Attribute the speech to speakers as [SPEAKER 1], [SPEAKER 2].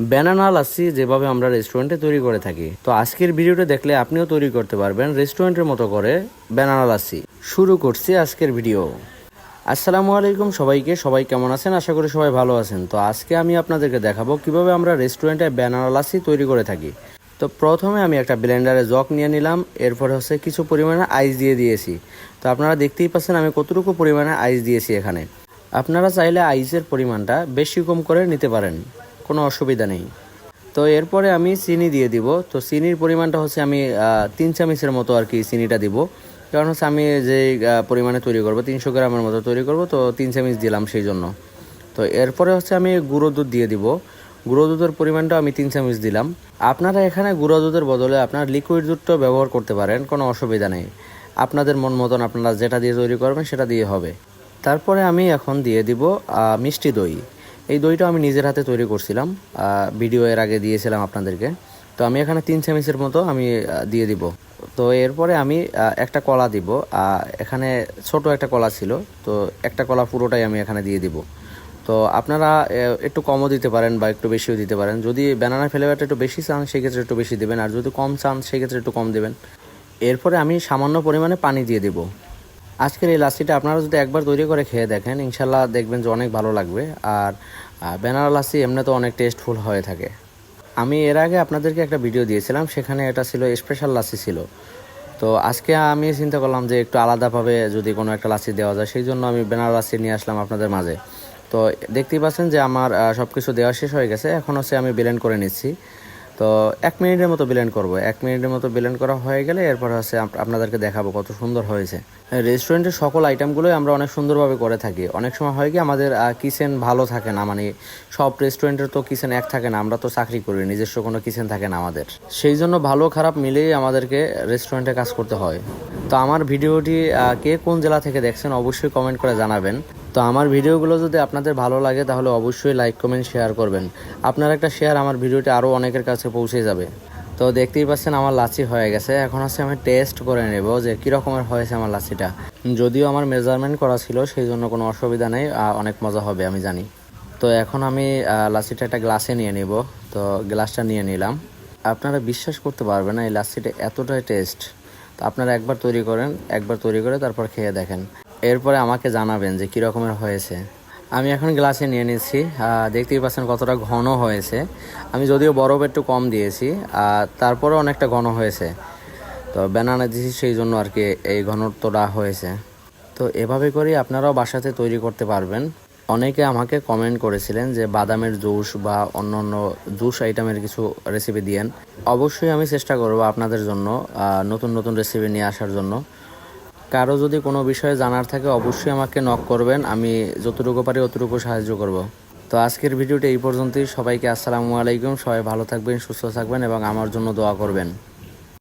[SPEAKER 1] Banana lassi যেভাবে আমরা রেস্টুরেন্টে তৈরি করে থাকি। তো আজকের ভিডিওটা দেখলে আপনিও তৈরি করতে পারবেন রেস্টুরেন্টের মতো করে ব্যানানা লাচ্ছি। শুরু করছি আজকের ভিডিও। আসসালামু আলাইকুম সবাইকে, সবাই কেমন আছেন? আশা করি সবাই ভালো আছেন। তো আজকে আমি আপনাদেরকে দেখাবো কীভাবে আমরা রেস্টুরেন্টে ব্যানানা লাচ্ছি তৈরি করে থাকি। তো প্রথমে আমি একটা ব্লেন্ডারে জগ নিয়ে নিলাম, এরপরে হচ্ছে কিছু পরিমাণে আইস দিয়ে দিয়েছি। তো আপনারা দেখতেই পাচ্ছেন আমি কতটুকু পরিমাণে আইস দিয়েছি এখানে। আপনারা চাইলে আইসের পরিমাণটা বেশি কম করে নিতে পারেন। কোনো অসুবিধা নেই। তো এরপরে আমি চিনি দিয়ে দিব। তো চিনির পরিমাণটা হচ্ছে আমি তিন চামচের মতো আর কি চিনিটা দিব। কারণ হচ্ছে আমি যে পরিমাণে তৈরি করব, তিনশো গ্রামের মতো তৈরি করব, তো তিন চামচ দিলাম সেই জন্য। তো এরপরে হচ্ছে আমি গুঁড়ো দুধ দিয়ে দিব। গুঁড়ো দুধের পরিমাণটা আমি তিন চামচ দিলাম। আপনারা এখানে গুঁড়ো দুধের বদলে আপনার লিকুইড দুধটাও ব্যবহার করতে পারেন, কোনো অসুবিধা নেই। আপনাদের মন মতন আপনারা যেটা দিয়ে তৈরি করবেন, সেটা দিয়ে হবে। তারপরে আমি এখন দিয়ে দিব মিষ্টি দই। এই দইটা আমি নিজের হাতে তৈরি করছিলাম ভিডিও এর আগে দিয়েছিলাম আপনাদেরকে। তো আমি এখানে তিন চামচের মতো আমি দিয়ে দিব। তো এরপরে আমি একটা কলা দিব এখানে ছোট একটা কলা ছিল, তো একটা কলা পুরোটাই আমি এখানে দিয়ে দিব। তো আপনারা একটু কমও দিতে পারেন বা একটু বেশিও দিতে পারেন। যদি ব্যানানা ফ্লেভারটা একটু বেশি চান, সেক্ষেত্রে একটু বেশি দেবেন, আর যদি কম চান, সেক্ষেত্রে একটু কম দেবেন। এরপরে আমি সামান্য পরিমাণে পানি দিয়ে দেবো। আজকের এই লাচ্ছিটা আপনারা যদি একবার তৈরি করে খেয়ে দেখেন ইনশাল্লাহ দেখবেন যে অনেক ভালো লাগবে। আর আহ, বেনারস লাচ্ছি এমনি তো অনেক টেস্টফুল হয়ে থাকে। আমি এর আগে আপনাদেরকে একটা ভিডিও দিয়েছিলাম সেখানে এটা ছিল স্পেশাল লাচ্ছি ছিল। তো আজকে আমি চিন্তা করলাম যে একটু আলাদাভাবে যদি কোনো একটা লাচ্ছি দেওয়া যায় সেই জন্য আমি বেনারস লাচ্ছি নিয়ে আসলাম আপনাদের মাঝে। তো দেখতেই পাচ্ছেন যে আমার সব কিছু দেওয়া শেষ হয়ে গেছে এখন হচ্ছে আমি ব্লেন্ড করে নিচ্ছি। তো এক মিনিটের মতো ব্লেন্ড করব। এক মিনিটের মতো ব্লেন্ড করা হয়ে গেলে এরপর হচ্ছে আপ- আপনাদেরকে দেখাবো কত সুন্দর হয়েছে। রেস্টুরেন্টের সকল আইটেমগুলোই আমরা অনেক সুন্দরভাবে করে থাকি। অনেক সময় হয় কি, আমাদের কিচেন ভালো থাকে না মানে সব রেস্টুরেন্টের তো কিচেন এক থাকে না, আমরা তো চাকরি করি, নিজস্ব কোনো কিচেন থাকে না আমাদের। সেই জন্য ভালো খারাপ মিলেই আমাদেরকে রেস্টুরেন্টে কাজ করতে হয়। তো আমার ভিডিওটি কে কোন জেলা থেকে দেখছেন অবশ্যই কমেন্ট করে জানাবেন। তো আমার ভিডিওগুলো যদি আপনাদের ভালো লাগে, তাহলে অবশ্যই লাইক কমেন্ট শেয়ার করবেন। আপনার একটা শেয়ার আমার ভিডিওটি আরও অনেকের কাছে পৌঁছে যাবে। তো দেখতেই পাচ্ছেন আমার লাচি হয়ে গেছে। এখন হচ্ছে আমি টেস্ট করে নেব যে কী রকমের হয়েছে আমার লাচিটা। যদিও আমার মেজারমেন্ট করা ছিল সেই জন্য কোনো অসুবিধা নেই অনেক মজা হবে, আমি জানি। তো এখন আমি লাচিটা একটা গ্লাসে নিয়ে নিব। তো গ্লাসটা নিয়ে নিলাম। আপনারা বিশ্বাস করতে পারবেন না, এই লাচ্ছিটা এতটাই টেস্ট তো আপনারা একবার তৈরি করেন, একবার তৈরি করে তারপর খেয়ে দেখেন। এরপরে আমাকে জানাবেন যে কী রকমের হয়েছে। আমি এখন গ্লাসে নিয়ে নিচ্ছি। দেখতেই পাচ্ছেন কতটা ঘন হয়েছে। আমি যদিও বরফ একটু কম দিয়েছি তারপরেও অনেকটা ঘন হয়েছে। তো ব্যানানা দিয়েছি, সেই জন্য আর কি এই ঘনত্বটা হয়েছে। তো এভাবে করেই আপনারাও বাসাতে তৈরি করতে পারবেন। অনেকে আমাকে কমেন্ট করেছিলেন যে বাদামের জুস বা অন্য অন্য জুস আইটেমের কিছু রেসিপি দিয়েন। অবশ্যই আমি চেষ্টা করব আপনাদের জন্য নতুন নতুন রেসিপি নিয়ে আসার জন্য। কারও যদি কোনো বিষয়ে জানার থাকে, অবশ্যই আমাকে নক করবেন। আমি যতটুকু পারি অতটুকু সাহায্য করব। তো আজকের ভিডিওটি এই পর্যন্তই। সবাইকে আসসালামু আলাইকুম। সবাই ভালো থাকবেন, সুস্থ থাকবেন এবং আমার জন্য দোয়া করবেন।